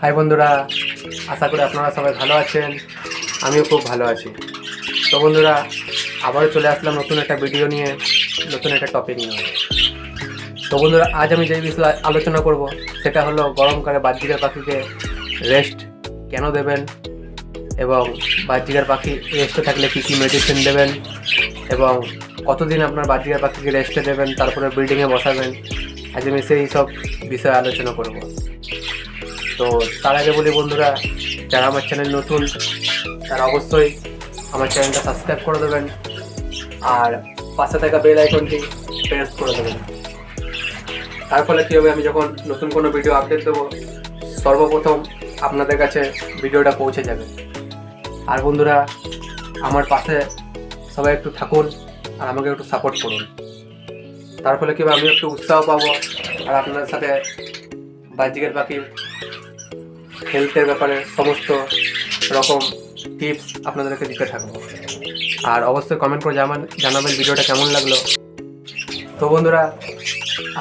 High বন্ধুরা, আশা করি আপনারা সবাই ভালো আছেন, আমিও খুব ভালো আছি। তো বন্ধুরা, আবারও চলে আসলাম নতুন একটা ভিডিও নিয়ে, নতুন একটা টপিক নিয়ে। তো বন্ধুরা, আজ আমি যে বিষয়ে আলোচনা করব, সেটা হলো গরমকালে বাহ্যিকের পাখিকে রেস্ট কেন দেবেন এবং বাহ্যিকের পাখি রেস্টে থাকলে কী কী মেডিসিন দেবেন এবং কতদিন আপনার বাহ্যিকের পাখিকে রেস্টে দেবেন, তারপরে ব্রিডিংয়ে বসাবেন, আজ আমি সেই সব বিষয়ে আলোচনা করব। তো তার আগে বলি বন্ধুরা, যারা আমার চ্যানেল নতুন, তারা অবশ্যই আমার চ্যানেলটা সাবস্ক্রাইব করে দেবেন আর পাশে থাকা বেল আইকনটি প্রেস করে দেবেন। তার ফলে কী হবে, আমি যখন নতুন কোনো ভিডিও আপডেট দেবো, সর্বপ্রথম আপনাদের কাছে ভিডিওটা পৌঁছে যাবে। আর বন্ধুরা, আমার পাশে সবাই একটু থাকুন আর আমাকে একটু সাপোর্ট করুন। তার ফলে কী আমি একটু উৎসাহ পাবো আর আপনাদের সাথে বাহ্যিকের পাখির হেলথের ব্যাপারে সমস্ত রকম টিপস আপনাদেরকে দিতে থাকব। আর অবশ্যই কমেন্ট করে জানান জানাবেন ভিডিওটা কেমন লাগল। তো বন্ধুরা,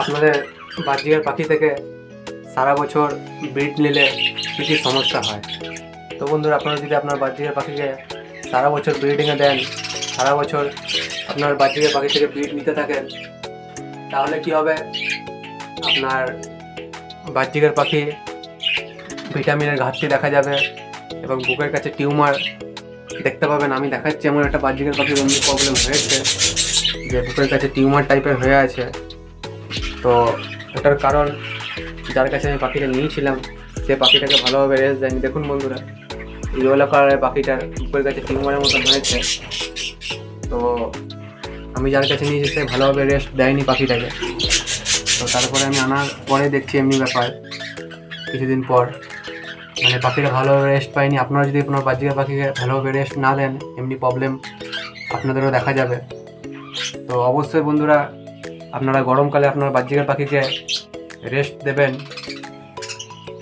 আপনাদের বাহ্যিকের পাখি থেকে সারা বছর ব্রিড নিলে কী কী সমস্যা হয়? তো বন্ধুরা, আপনারা যদি আপনার বাহ্যিকের পাখিকে সারা বছর ব্রিডিংয়ে দেন, সারা বছর আপনার বাহ্যিকের পাখি থেকে ব্রিড নিতে থাকেন, তাহলে কি হবে? আপনার বাহ্যিকের পাখি ভিটামিনের ঘাটতি দেখা যাবে এবং বুকের কাছে টিউমার দেখতে পাবেন। আমি দেখাচ্ছি, এমন একটা বাহ্যিকের পাখির এমনি প্রবলেম হয়েছে, যে বুকের কাছে টিউমার টাইপের হয়ে আছে। তো ওটার কারণ যার কাছে আমি পাখিটা নিয়েছিলাম, সে পাখিটাকে ভালোভাবে রেস্ট দেয়নি। দেখুন বন্ধুরা ইয়েলো কালারের পাখিটার বুকের কাছে টিউমারের মতো হয়েছে। তো আমি যার কাছে নিয়েছি, সে ভালোভাবে রেস্ট দেয়নি পাখিটাকে। তো তারপরে আমি আনার পরে দেখছি এমনি ব্যাপার। কিছুদিন পর মানে পাখিটা ভালোভাবে রেস্ট পায়নি। আপনারা যদি আপনার বাহ্যিকের পাখিকে ভালোভাবে রেস্ট না দেন, এমনি প্রবলেম আপনাদেরও দেখা যাবে। তো অবশ্যই বন্ধুরা, আপনারা গরমকালে আপনার বাহ্যিকের পাখিকে রেস্ট দেবেন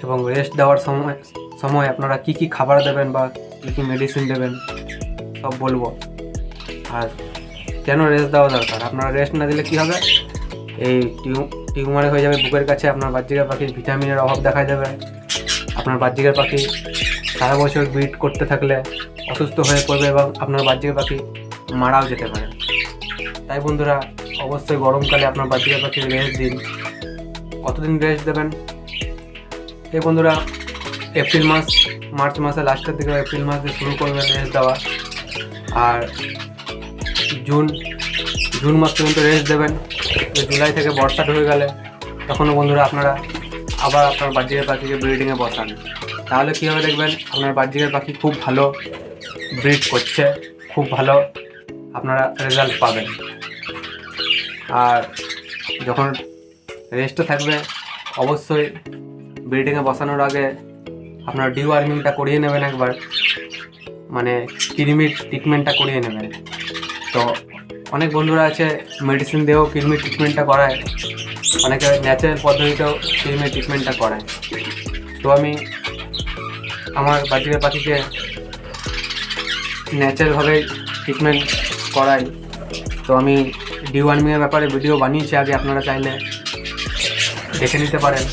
এবং রেস্ট দেওয়ার সময় সময় আপনারা কি কি খাবার দেবেন বা কী কী মেডিসিন দেবেন, সব বলব। আর কেন রেস্ট দেওয়া দরকার? আপনারা রেস্ট না দিলে কী হবে? এই টিউ, টিউমারে হয়ে যাবে বুকের কাছে, আপনার বাহ্যিকের পাখির ভিটামিনের অভাব দেখা যাবে আপনার বাহ্যিকের পাখি সারা বছর ব্রিড করতে থাকলে অসুস্থ হয়ে পড়বে এবং আপনার বাহ্যিকের পাখি মারাও যেতে পারে। তাই বন্ধুরা, অবশ্যই গরমকালে আপনার বাহ্যিকের পাখি রেস্ট দিন। কতদিন রেস্ট দেবেন? এই বন্ধুরা, এপ্রিল মাস, মার্চ মাসের লাস্টের দিকে এপ্রিল মাস দিয়ে শুরু করবেন রেস্ট দেওয়া। আর জুন জুন মাস পর্যন্ত রেস্ট দেবেন। জুলাই থেকে বর্ষা ঢুকে গেলে তখনও বন্ধুরা আপনারা আবার আপনার বাহ্যিকের পাখিকে ব্রিডিংয়ে বসান। তাহলে কী হবে দেখবেন, আপনার বাহ্যিকের পাখি খুব ভালো ব্রিড করছে, খুব ভালো আপনারা রেজাল্ট পাবেন। আর যখন রেস্টে থাকবে, অবশ্যই ব্রিডিংয়ে বসানোর আগে আপনার ডিওয়ার্মিংটা করিয়ে নেবেন একবার। মানে কৃমির ট্রিটমেন্টটা করিয়ে নেবেন। তো অনেক বন্ধুরা আছে মেডিসিন দিয়েও কৃমির ট্রিটমেন্টটা করায়। অনেকে ন্যাচারাল পদ্ধতিতেও কৃমির ট্রিটমেন্টটা করায়। তো আমি আমার বাড়ির পাখিকে ন্যাচারালভাবে ট্রিটমেন্ট করাই। তো আমি ডিওয়ার্মিংয়ের ব্যাপারে ভিডিও বানিয়েছি আগে, আপনারা চাইলে দেখে নিতে পারেন।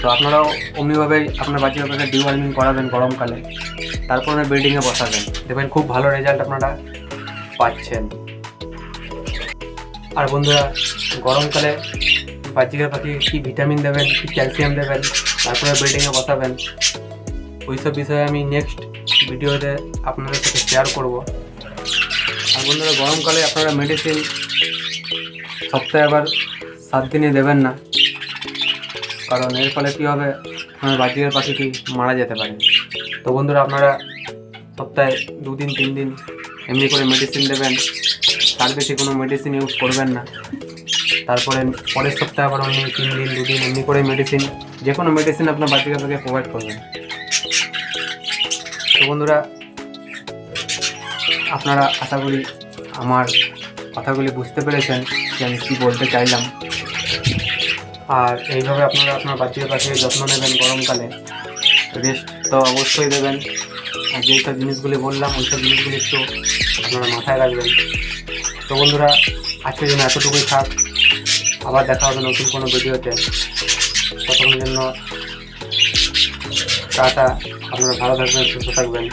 তো আপনারাও অমনিভাবেই আপনার বাচ্চার পাখিকে ডিওয়ার্মিং করাবেন গরমকালে। তারপর বিল্ডিংয়ে বসাবেন। দেখবেন খুব ভালো রেজাল্ট আপনারা পাচ্ছেন। আর বন্ধুরা, গরমকালে বাচ্চিকার পাখি কী ভিটামিন দেবেন, কী ক্যালসিয়াম দেবেন, তারপরে বিল্ডিংয়ে বসাবেন, ওইসব বিষয়ে আমি নেক্সট ভিডিওতে আপনাদের সাথে শেয়ার করব। আর বন্ধুরা, গরমকালে আপনারা মেডিসিন সপ্তাহে আবার সাত দিনে দেবেন না। কারণ এর ফলে কী হবে? আপনার বাহ্যিকের পাখিটি মারা যেতে পারে। তো বন্ধুরা, আপনারা সপ্তাহে দুদিন তিন দিন এমনি করে মেডিসিন দেবেন। তার বেশি কোনো মেডিসিন ইউজ করবেন না। তারপরে পরের সপ্তাহে আবার অন্য তিন দিন দুদিন এমনি করে মেডিসিন যে কোনো মেডিসিন আপনার বাচ্চাকে পাখি প্রোভাইড করবেন। তো বন্ধুরা, আপনারা আশা করি আমার কথাগুলি বুঝতে পেরেছেন যে আমি কী বলতে চাইলাম। আর এইভাবে আপনারা আপনার বাচ্চার পাশে যত্ন নেবেন গরমকালে রেস্ট তো অবশ্যই দেবেন। আর যেই সব জিনিসগুলি বললাম, ওই সব জিনিসগুলি একটু আপনারা মাথায় রাখবেন। তো বন্ধুরা, আজকের জন্য এতটুকুই থাক। আবার দেখা হবে নতুন কোনো ভিডিওতে। ততক্ষণের জন্য টাটা। আপনারা ভালো থাকবেন, সুস্থ থাকবেন।